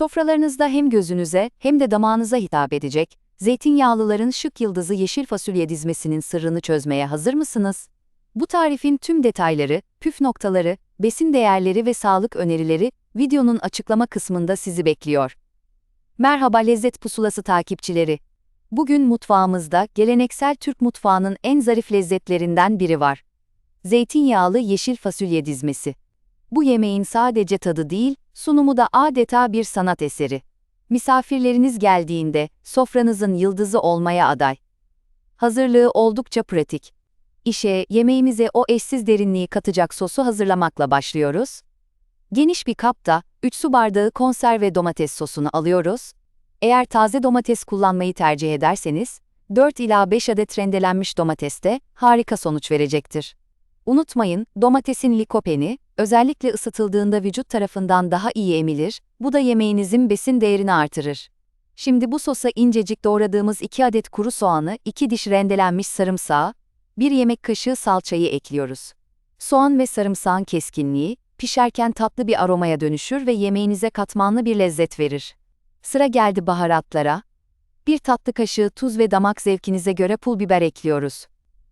Sofralarınızda hem gözünüze hem de damağınıza hitap edecek, zeytinyağlıların şık yıldızı yeşil fasulye dizmesinin sırrını çözmeye hazır mısınız? Bu tarifin tüm detayları, püf noktaları, besin değerleri ve sağlık önerileri videonun açıklama kısmında sizi bekliyor. Merhaba lezzet pusulası takipçileri. Bugün mutfağımızda geleneksel Türk mutfağının en zarif lezzetlerinden biri var. Zeytinyağlı yeşil fasulye dizmesi. Bu yemeğin sadece tadı değil, sunumu da adeta bir sanat eseri. Misafirleriniz geldiğinde sofranızın yıldızı olmaya aday. Hazırlığı oldukça pratik. İşe, yemeğimize o eşsiz derinliği katacak sosu hazırlamakla başlıyoruz. Geniş bir kapta 3 su bardağı konserve domates sosunu alıyoruz. Eğer taze domates kullanmayı tercih ederseniz, 4 ila 5 adet rendelenmiş domates de harika sonuç verecektir. Unutmayın, domatesin likopeni, özellikle ısıtıldığında vücut tarafından daha iyi emilir, bu da yemeğinizin besin değerini artırır. Şimdi bu sosa incecik doğradığımız 2 adet kuru soğanı, 2 diş rendelenmiş sarımsağı, 1 yemek kaşığı salçayı ekliyoruz. Soğan ve sarımsağın keskinliği, pişerken tatlı bir aromaya dönüşür ve yemeğinize katmanlı bir lezzet verir. Sıra geldi baharatlara. Bir tatlı kaşığı tuz ve damak zevkinize göre pul biber ekliyoruz.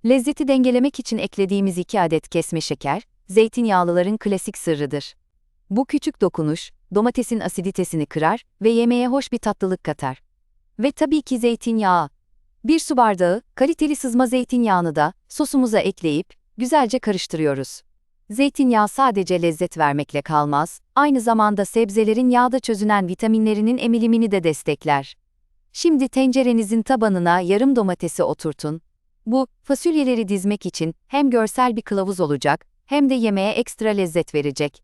Lezzeti dengelemek için eklediğimiz 2 adet kesme şeker, zeytinyağlıların klasik sırrıdır. Bu küçük dokunuş, domatesin asiditesini kırar ve yemeğe hoş bir tatlılık katar. Ve tabii ki zeytinyağı. Bir su bardağı, kaliteli sızma zeytinyağını da sosumuza ekleyip güzelce karıştırıyoruz. Zeytinyağı sadece lezzet vermekle kalmaz, aynı zamanda sebzelerin yağda çözünen vitaminlerinin emilimini de destekler. Şimdi tencerenizin tabanına yarım domatesi oturtun. Bu, fasulyeleri dizmek için hem görsel bir kılavuz olacak, hem de yemeğe ekstra lezzet verecek.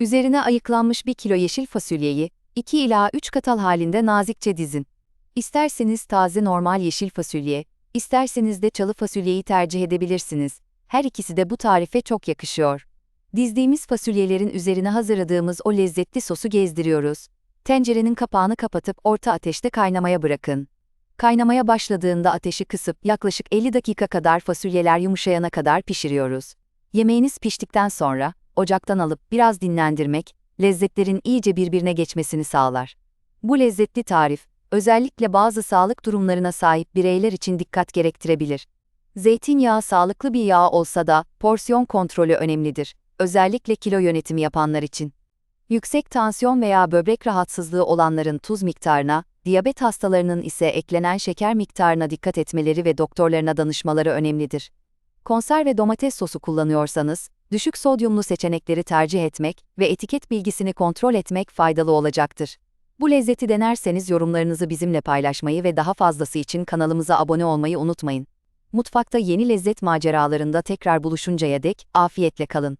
Üzerine ayıklanmış 1 kilo yeşil fasulyeyi, 2 ila 3 katal halinde nazikçe dizin. İsterseniz taze normal yeşil fasulye, isterseniz de çalı fasulyeyi tercih edebilirsiniz. Her ikisi de bu tarife çok yakışıyor. Dizdiğimiz fasulyelerin üzerine hazırladığımız o lezzetli sosu gezdiriyoruz. Tencerenin kapağını kapatıp orta ateşte kaynamaya bırakın. Kaynamaya başladığında ateşi kısıp yaklaşık 50 dakika kadar fasulyeler yumuşayana kadar pişiriyoruz. Yemeğiniz piştikten sonra ocaktan alıp biraz dinlendirmek, lezzetlerin iyice birbirine geçmesini sağlar. Bu lezzetli tarif, özellikle bazı sağlık durumlarına sahip bireyler için dikkat gerektirebilir. Zeytinyağı sağlıklı bir yağ olsa da porsiyon kontrolü önemlidir, özellikle kilo yönetimi yapanlar için. Yüksek tansiyon veya böbrek rahatsızlığı olanların tuz miktarına, diyabet hastalarının ise eklenen şeker miktarına dikkat etmeleri ve doktorlarına danışmaları önemlidir. Konserve domates sosu kullanıyorsanız, düşük sodyumlu seçenekleri tercih etmek ve etiket bilgisini kontrol etmek faydalı olacaktır. Bu lezzeti denerseniz yorumlarınızı bizimle paylaşmayı ve daha fazlası için kanalımıza abone olmayı unutmayın. Mutfakta yeni lezzet maceralarında tekrar buluşuncaya dek afiyetle kalın.